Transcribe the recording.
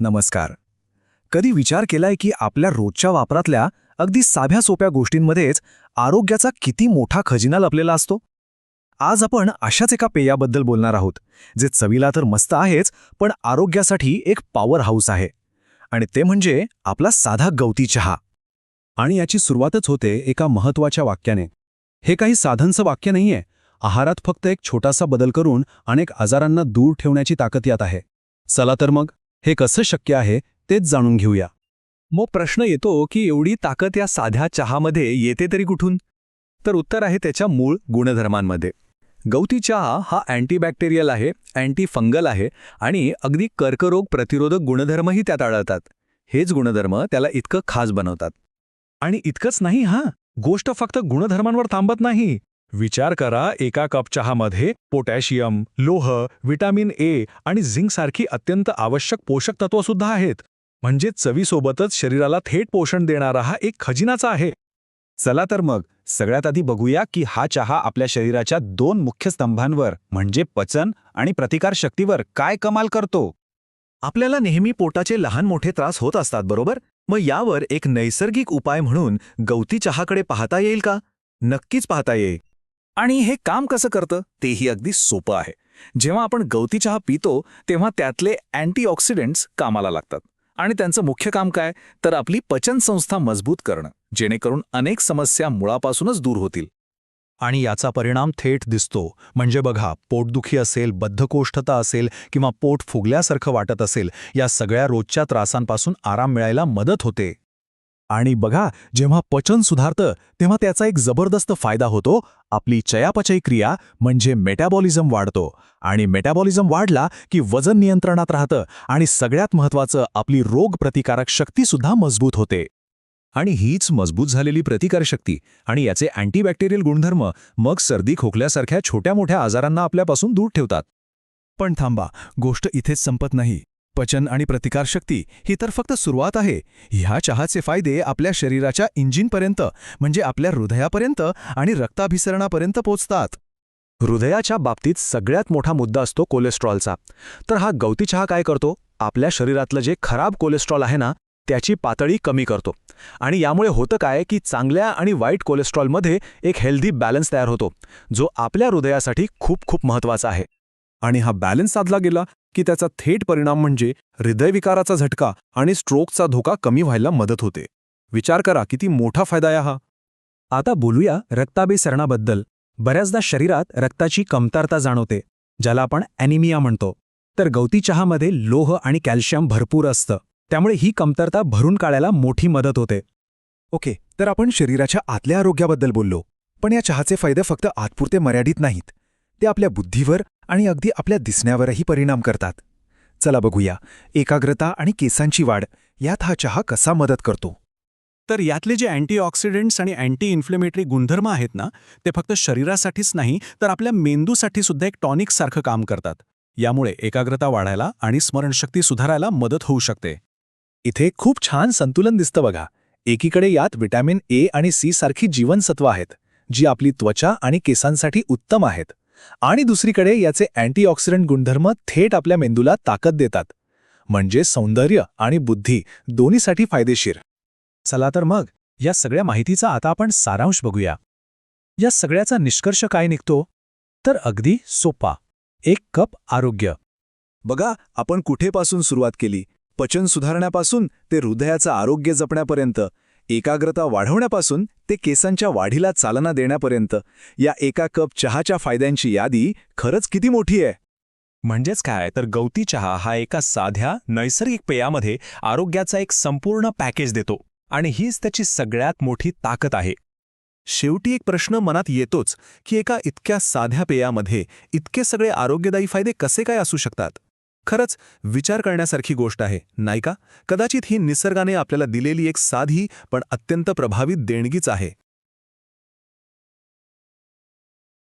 नमस्कार. कधी विचार केलाय की आपल्या रोजच्या वापरातल्या अगदी साध्या सोप्या गोष्टींमध्येच आरोग्याचा किती मोठा खजिना लपलेला असतो? आज आपण अशाच एका पेयाबद्दल बोलणार आहोत जे चवीला तर मस्त आहेच पण आरोग्यासाठी एक पॉवर हाऊस आहे. आणि ते म्हणजे आपला साधा गवती चहा. आणि याची सुरुवातच होते एका महत्त्वाच्या वाक्याने. हे काही साधनचं वाक्य नाहीये आहारात फक्त एक छोटासा बदल करून अनेक आजारांना दूर ठेवण्याची ताकद यात आहे. चला तर मग. हे कसं शक्य आहे तेच जाणून घेऊया. मग प्रश्न येतो की एवढी ताकद या साध्या चहामध्ये येते तरी कुठून? तर उत्तर आहे त्याच्या मूळ गुणधर्मांमध्ये. गवती चहा हा अँटीबॅक्टेरियल आहे अँटी फंगल आहे आणि अगदी कर्करोग प्रतिरोधक गुणधर्मही त्यात आढळतात. हेच गुणधर्म त्याला इतकं खास बनवतात. आणि इतकंच नाही हां? गोष्ट फक्त गुणधर्मांवर थांबत नाही. विचार करा एका कप चहामध्ये पोटॅशियम लोह व्हिटॅमिन ए आणि झिंकसारखी अत्यंत आवश्यक पोषक तत्वसुद्धा आहेत. म्हणजे चवीसोबतच शरीराला थेट पोषण देणारा हा एक खजिनाचा आहे. चला तर मग सगळ्यात आधी बघूया की हा चहा आपल्या शरीराच्या दोन मुख्य स्तंभांवर म्हणजे पचन आणि प्रतिकारशक्तीवर काय कमाल करतो? आपल्याला नेहमी पोटाचे लहान मोठे त्रास होत असतात बरोबर? मग यावर एक नैसर्गिक उपाय म्हणून गवती चहाकडे पाहता येईल का? नक्कीच पाहता येईल. आणि हे काम कसं करतं? तेही अगदी सोपं आहे. जेव्हा आपण गवती चहा पितो तेव्हा त्यातले अँटीऑक्सिडंट्स कामाला लागतात. आणि त्यांचं मुख्य काम काय? तर आपली पचनसंस्था मजबूत करणं जेणेकरून अनेक समस्या मुळापासूनच दूर होतील. आणि याचा परिणाम थेट दिसतो. म्हणजे बघा पोटदुखी असेल बद्धकोष्ठता असेल किंवा पोट फुगल्यासारखं वाटत असेल या सगळ्या रोजच्या त्रासांपासून आराम मिळायला मदत होते. आणि बघा जेव्हा पचन सुधारतं तेव्हा त्याचा एक जबरदस्त फायदा होतो. आपली चयापचय क्रिया म्हणजे मेटॅबॉलिझम वाढतो. आणि मेटॅबॉलिझम वाढला की वजन नियंत्रणात राहतं आणि सगळ्यात महत्त्वाचं आपली रोगप्रतिकारक शक्तीसुद्धा मजबूत होते. आणि हीच मजबूत झालेली प्रतिकारशक्ती आणि याचे अँटीबॅक्टेरियल गुणधर्म मग सर्दी खोकल्यासारख्या छोट्या मोठ्या आजारांना आपल्यापासून दूर ठेवतात. पण थांबा गोष्ट इथेच संपत नाही. पचन आणि प्रतिकारशक्ती ही तर फक्त सुरुवात आहे. ह्या चहाचे फायदे आपल्या शरीराच्या इंजिनपर्यंत म्हणजे आपल्या हृदयापर्यंत आणि रक्ताभिसरणापर्यंत पोचतात हृदयाच्या बाबतीत सगळ्यात मोठा मुद्दा असतो कोलेस्ट्रॉलचा. तर हा गवती चहा काय करतो? आपल्या शरीरातलं जे खराब कोलेस्ट्रॉल आहे ना त्याची पातळी कमी करतो. आणि यामुळे होतं काय की चांगल्या आणि वाईट कोलेस्ट्रॉलमध्ये एक हेल्दी बॅलन्स तयार होतो जो आपल्या हृदयासाठी खूप खूप महत्त्वाचा आहे. आणि हा बॅलन्स साधला गेला की त्याचा थेट परिणाम म्हणजे हृदयविकाराचा झटका आणि स्ट्रोकचा धोका कमी व्हायला मदत होते. विचार करा किती मोठा फायदा आहे हा. आता बोलूया रक्ताभिसरणाबद्दल बऱ्याचदा शरीरात रक्ताची कमतरता जाणवते ज्याला आपण ॲनिमिया म्हणतो. तर गवती चहामध्ये लोह आणि कॅल्शियम भरपूर असतं त्यामुळे ही कमतरता भरून काढायला मोठी मदत होते. ओके तर आपण शरीराच्या आतल्या आरोग्याबद्दल बोललो पण या चहाचे फायदे फक्त आतपुरते मर्यादित नाहीत. ते आपल्या बुद्धीवर आणि अगदी आपल्या दिसण्यावरही परिणाम करतात. चला बघूया एकाग्रता आणि केसांची वाढ यात हा चहा कसा मदत करतो? तर यातले जे अँटीऑक्सिडंट्स आणि अँटी इन्फ्लेमेटरी गुणधर्म आहेत ना ते फक्त शरीरासाठीच नाही तर आपल्या मेंदूसाठी सुद्धा एक टॉनिकसारखं काम करतात. यामुळे एकाग्रता वाढायला आणि स्मरणशक्ती सुधारायला मदत होऊ शकते. इथे खूप छान संतुलन दिसतं बघा. एकीकडे यात विटॅमिन ए आणि सी सारखी जीवनसत्व आहेत जी आपली त्वचा आणि केसांसाठी उत्तम आहेत. आणि दुसरीकडे याचे अँटीऑक्सिडंट गुणधर्म थेट आपल्या मेंदूला ताकद देतात. म्हणजे सौंदर्य आणि बुद्धी दोन्हीसाठी फायदेशीर. चला तर मग या सगळ्या माहितीचा आता आपण सारांश बघूया. या सगळ्याचा निष्कर्ष काय निघतो? तर अगदी सोपा. एक कप आरोग्य. बघा आपण कुठेपासून सुरुवात केली? पचन सुधारण्यापासून ते हृदयाचं आरोग्य जपण्यापर्यंत. एकाग्रता वाढवण्यापासून ते केसांच्या वाढीला चालना देण्यापर्यंत या एका कप चहाच्या फायद्यांची यादी खरंच किती मोठी आहे? म्हणजेच काय? तर गवती चहा हा एका साध्या नैसर्गिक पेयामध्ये आरोग्याचा एक संपूर्ण पॅकेज देतो आणि हीच त्याची सगळ्यात मोठी ताकद आहे. शेवटी एक प्रश्न मनात येतोच की एका इतक्या साध्या पेयामध्ये इतके सगळे आरोग्यदायी फायदे कसे काय असू शकतात? खरंच विचार करण्यासारखी गोष्ट आहे नाही का? कदाचित ही निसर्गाने आपल्याला दिलेली एक साधी पण अत्यंत प्रभावित देणगीच आहे.